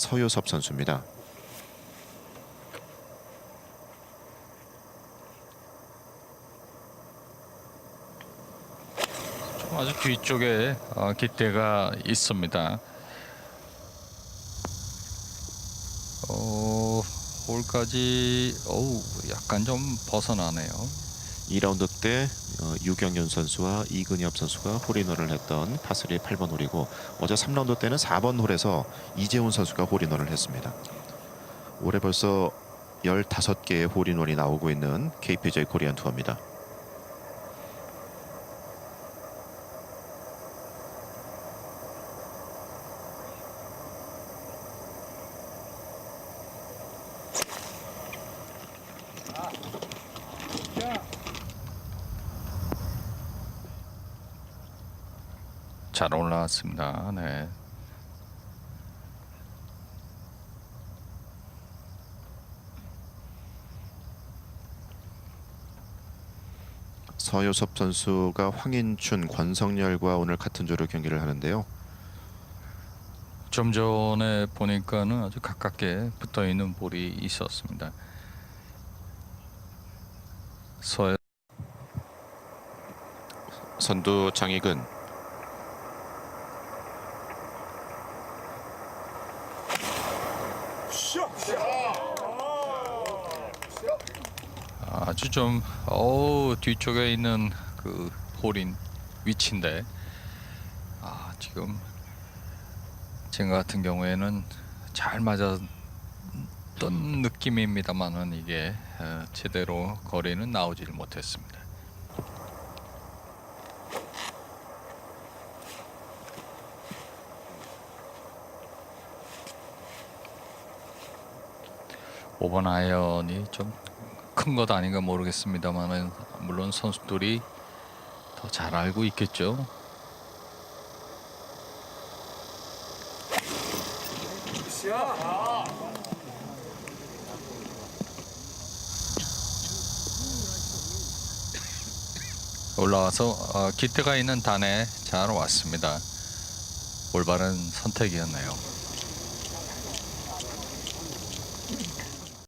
서효섭 선수입니다. 좀 아주 뒤쪽에 어, 깃대가 있습니다. 어, 홀까지 어우 약간 좀 벗어나네요. 2라운드 때 어, 유경윤 선수와 이근엽 선수가 홀인원을 했던 파스리 8번 홀이고 어제 3라운드 때는 4번 홀에서 이재훈 선수가 홀인원을 했습니다. 올해 벌써 15개의 홀인원이 나오고 있는 KPJ 코리안 투어입니다. 잘 올라왔습니다. 네. 서효섭 선수가 황인춘, 권성열과 오늘 같은 조로 경기를 하는데요. 좀 전에 보니까는 아주 가깝게 붙어 있는 볼이 있었습니다. 서 선두 장익은 아주 좀 어우 뒤쪽에 있는 그 홀인 위치인데 아 지금 지금 같은 경우에는 잘 맞았던 느낌입니다만은 이게 어, 제대로 거리는 나오질 못했습니다. 오번 아이언이 좀 큰 것 아닌가 모르겠습니다만은 물론 선수들이 더 잘 알고 있겠죠. 올라와서 어, 기대가 있는 단에 잘 왔습니다. 올바른 선택이었네요.